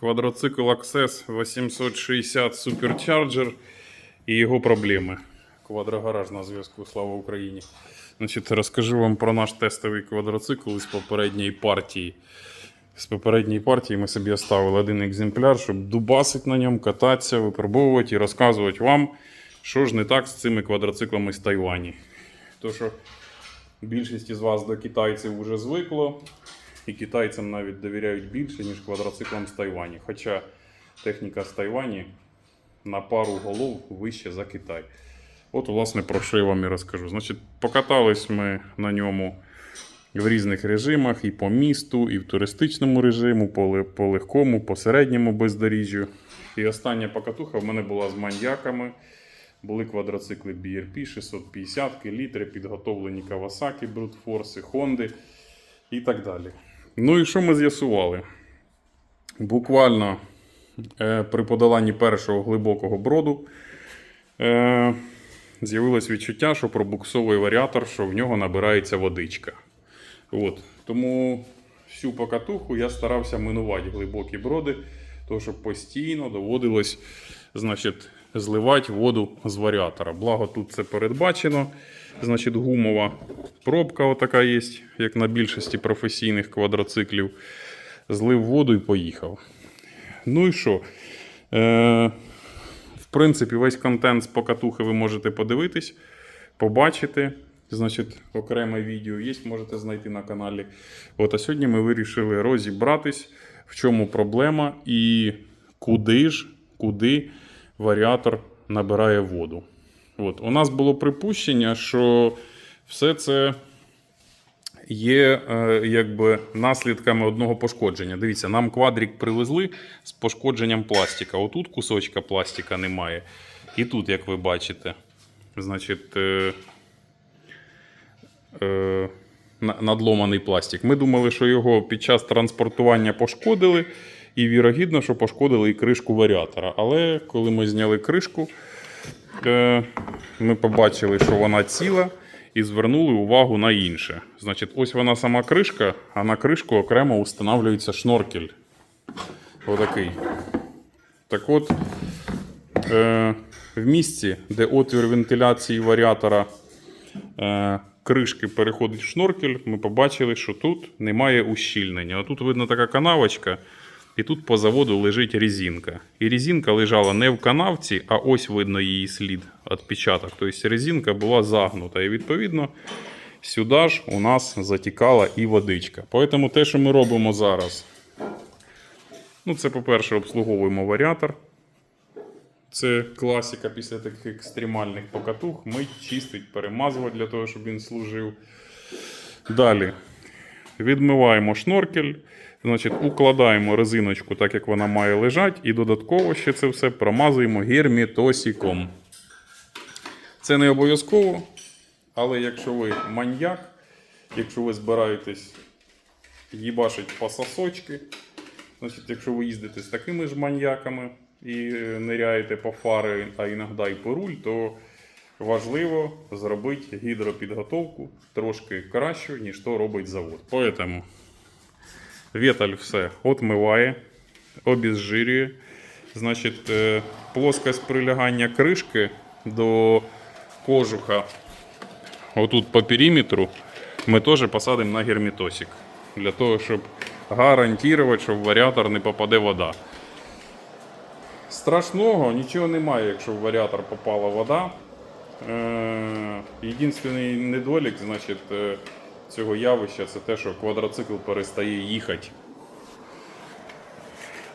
Квадроцикл Access 860 Supercharger і його проблеми. Квадрогараж на зв'язку, слава Україні. Значить, розкажу вам про наш тестовий квадроцикл із попередньої партії. З попередньої партії ми собі оставили один екземпляр, щоб дубасити на ньому, кататися, випробовувати і розказувати вам, що ж не так з цими квадроциклами з Тайвані. То, що більшість із вас до китайців вже звикло, і китайцям навіть довіряють більше, ніж квадроциклам з Тайвані. Хоча техніка з Тайвані на пару голов вище за Китай. От, власне, про що я вам і розкажу. Значить, покатались ми на ньому в різних режимах, і по місту, і в туристичному режиму, по, по легкому, по середньому бездоріжжю. І остання покатуха в мене була з маньяками. Були квадроцикли BRP 650, літри, підготовлені Brute Force, Honda і так далі. Ну і що ми з'ясували? Буквально е, при подоланні першого глибокого броду е, з'явилось відчуття, що пробуксовує варіатор, що в нього набирається водичка. От. Тому всю покатуху я старався минувати глибокі броди, тому що постійно доводилось значить, зливати воду з варіатора. Благо тут це передбачено. Значить, гумова пробка отака є, як на більшості професійних квадроциклів. Злив воду і поїхав. Ну і що? Е, в принципі, весь контент з покатухи ви можете подивитись, побачити. Значить, окреме відео є, можете знайти на каналі. От, а сьогодні ми вирішили розібратись, в чому проблема і куди ж, куди варіатор набирає воду. От, у нас було припущення, що все це є е, якби наслідками одного пошкодження. Дивіться, нам квадрик привезли з пошкодженням пластика. Отут кусочка пластика немає. І тут, як ви бачите, значить, е, е, надломаний пластик. Ми думали, що його під час транспортування пошкодили, і вірогідно, що пошкодили і кришку варіатора. Але коли ми зняли кришку, ми побачили, що вона ціла, і звернули увагу на інше. Значить, ось вона сама кришка, а на кришку окремо встановлюється шноркель. Отакий. Так от, е, в місці, де отвір вентиляції варіатора е, кришки переходить в шноркель, ми побачили, що тут немає ущільнення. А тут видно така канавочка, і тут по заводу лежить резинка. І резинка лежала не в канавці, а ось видно її слід, відпечаток. Тобто резинка була загнута. І відповідно сюди ж у нас затікала і водичка. Тому те, що ми робимо зараз, ну це, по-перше, обслуговуємо варіатор. Це класика після таких екстремальних покатух. Мить, чистить, перемазувати для того, щоб він служив. Далі відмиваємо шноркель, значить, укладаємо резиночку так, як вона має лежати, і додатково ще це все промазуємо герметосиком. Це не обов'язково, але якщо ви маньяк, якщо ви збираєтесь їбашить по сосочки, Значить, якщо ви їздите з такими ж маньяками і е, ниряєте по фари, а іноді і по руль, то важливо зробити гідропідготовку трошки кращу, ніж то робить завод. Поэтому Віталь все отмиває, обезжирює. Значить, е, плоскость прилягання кришки до кожуха отут по периметру ми теж посадимо на герметосик. Для того, щоб гарантувати, що в варіатор не попаде вода. Страшного нічого немає, якщо в варіатор попала вода. Е, Єдиний недолік значить, е, цього явища це те, що квадроцикл перестає їхати.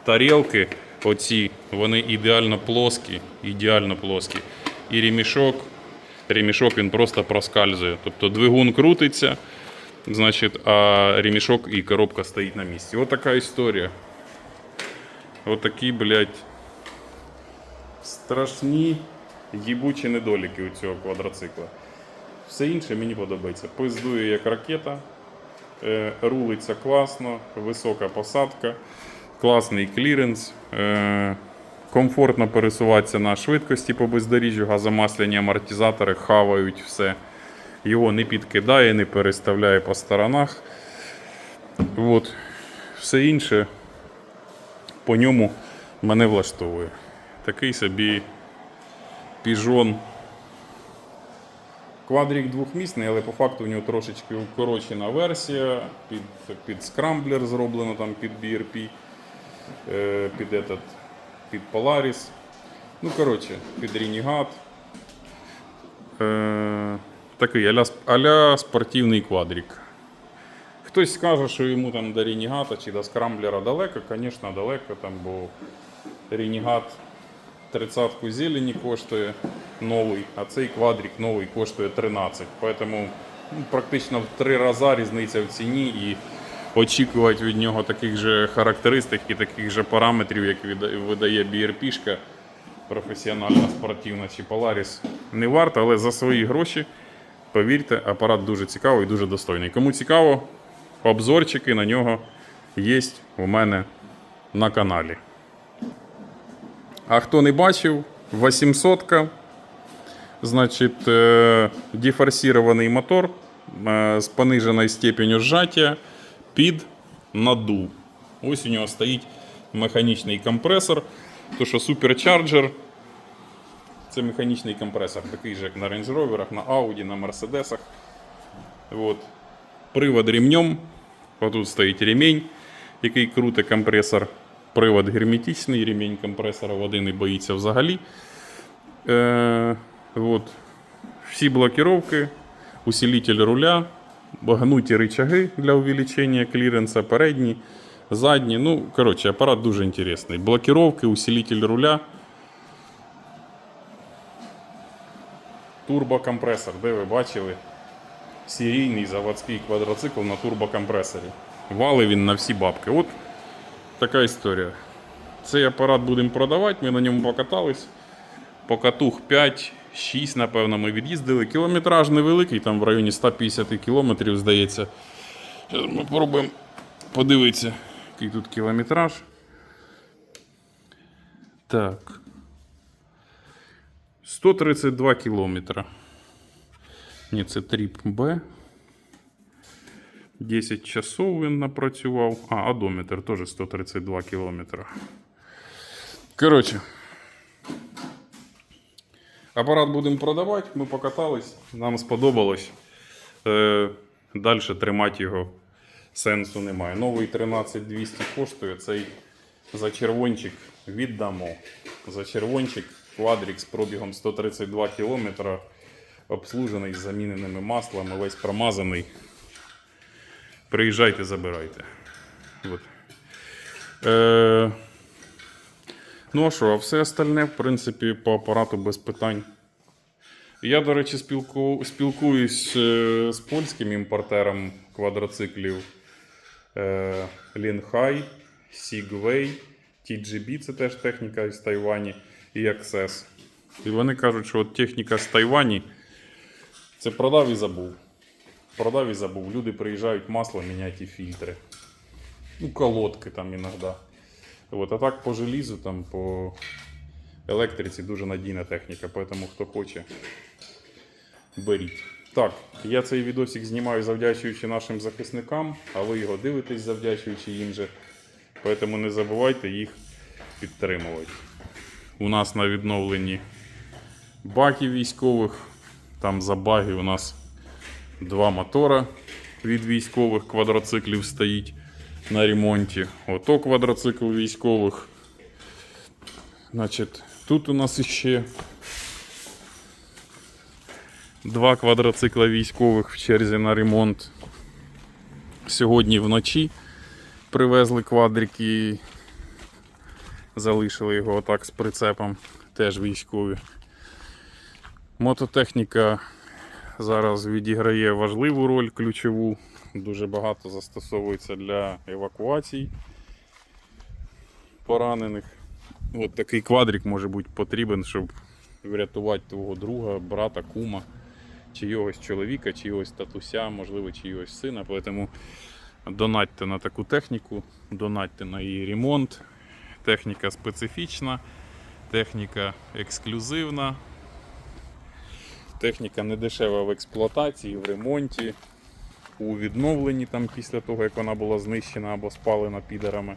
Тарілки, оці, вони ідеально плоскі, ідеально плоскі. І ремішок, ремішок він просто проскальзує. Тобто двигун крутиться, значить, а ремішок і коробка стоїть на місці. Ось така історія. Ось такі, блядь, страшні їбучі недоліки у цього квадроцикла. Все інше мені подобається. Пиздує як ракета, е, рулиться класно, висока посадка, класний кліренс. Е, комфортно пересуватися на швидкості по бездоріжжю, газомасляні амортизатори хавають все. Його не підкидає, не переставляє по сторонах. От. Все інше по ньому мене влаштовує. Такий собі піжон. Квадрік двохмісний, але по факту у нього трошечки укорочена версія. Під, під скрамблер зроблено там під BRP, е, під, этот, під Polaris. Ну, коротше, під Renegade. Е, такий аля, аля спортивний квадрік. Хтось скаже, що йому там до Ренігата чи до скрамблера далеко, звісно, далеко, там, бо Ренігат 30-ку зелені коштує новий, а цей квадрик новий коштує 13. Поэтому ну, практично в три рази різниця в ціні і очікувати від нього таких же характеристик і таких же параметрів, як видає BRP-шка професіональна спортивна чи Polaris, не варто, але за свої гроші, повірте, апарат дуже цікавий і дуже достойний. Кому цікаво, обзорчики на нього є у мене на каналі. А хто не бачив, 800 значить, е, дефорсирований мотор е, з пониженою степенью сжаття під надув. Ось у нього стоїть механічний компресор, то що Supercharger це механічний компресор, такий же, як на Range Rover, на Audi, на Mercedes. От. Привод ремнем. Отут стоїть ремінь, який крутить компресор. Привод герметичний, ремінь компресора води не боїться взагалі. Е, от. Всі блокировки, усилитель руля, гнуті рычаги для увеличення кліренса, передні, задні. Ну, коротше, апарат дуже інтересний. Блокировки, усилитель руля. Турбокомпресор, де ви бачили серійний заводський квадроцикл на турбокомпресорі. Вали він на всі бабки. От така історія. Цей апарат будемо продавати, ми на ньому покатались. Покатух 5-6, напевно, ми від'їздили. Кілометраж невеликий, там в районі 150 кілометрів, здається. Зараз ми спробуємо подивитися, який тут кілометраж. Так. 132 кілометра. Ні, це тріп Б. 10 часов він напрацював. А, одометр теж 132 кілометра. Коротше. Апарат будемо продавати, ми покатались, нам сподобалось. Е, Далі тримати його сенсу немає. Новий 13200 коштує, цей за червончик віддамо. За червончик квадрик з пробігом 132 км, обслужений з заміненими маслами, весь промазаний. Приїжджайте, забирайте. От. Е, ну а що, а все остальне, в принципі, по апарату без питань. Я, до речі, спілку, спілкуюсь е, з польським імпортером квадроциклів е, Лінхай, Sigway, TGB це теж техніка із Тайвані і Access. І вони кажуть, що от техніка з Тайвані це продав і забув. Продав і забув. Люди приїжджають масло міняти і фільтри. Ну, колодки там іноді. От, а так по желізу, там, по електриці дуже надійна техніка, тому хто хоче, беріть. Так, я цей відосик знімаю завдячуючи нашим захисникам, а ви його дивитесь завдячуючи їм же. Тому не забувайте їх підтримувати. У нас на відновленні баків військових. Там за баги у нас два мотора від військових квадроциклів стоїть на ремонті. Ото квадроцикл військових. Значить, тут у нас ще два квадроцикла військових в черзі на ремонт. Сьогодні вночі привезли квадрики, залишили його отак з прицепом, теж військові. Мототехніка зараз відіграє важливу роль, ключову. Дуже багато застосовується для евакуацій поранених. От такий квадрик може бути потрібен, щоб врятувати твого друга, брата, кума, чийогось чоловіка, чийогось татуся, можливо, чийогось сина. Тому донатьте на таку техніку, донатьте на її ремонт. Техніка специфічна, техніка ексклюзивна. Техніка не дешева в експлуатації, в ремонті, у відновленні там після того, як вона була знищена або спалена підерами.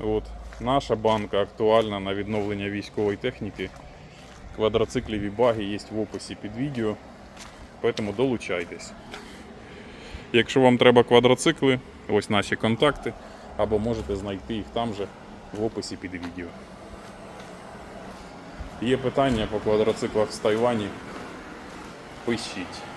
От. Наша банка актуальна на відновлення військової техніки. Квадроциклів і баги є в описі під відео. Тому долучайтесь. Якщо вам треба квадроцикли, ось наші контакти, або можете знайти їх там же в описі під відео. Є питання по квадроциклах з Тайвані. pois cheat.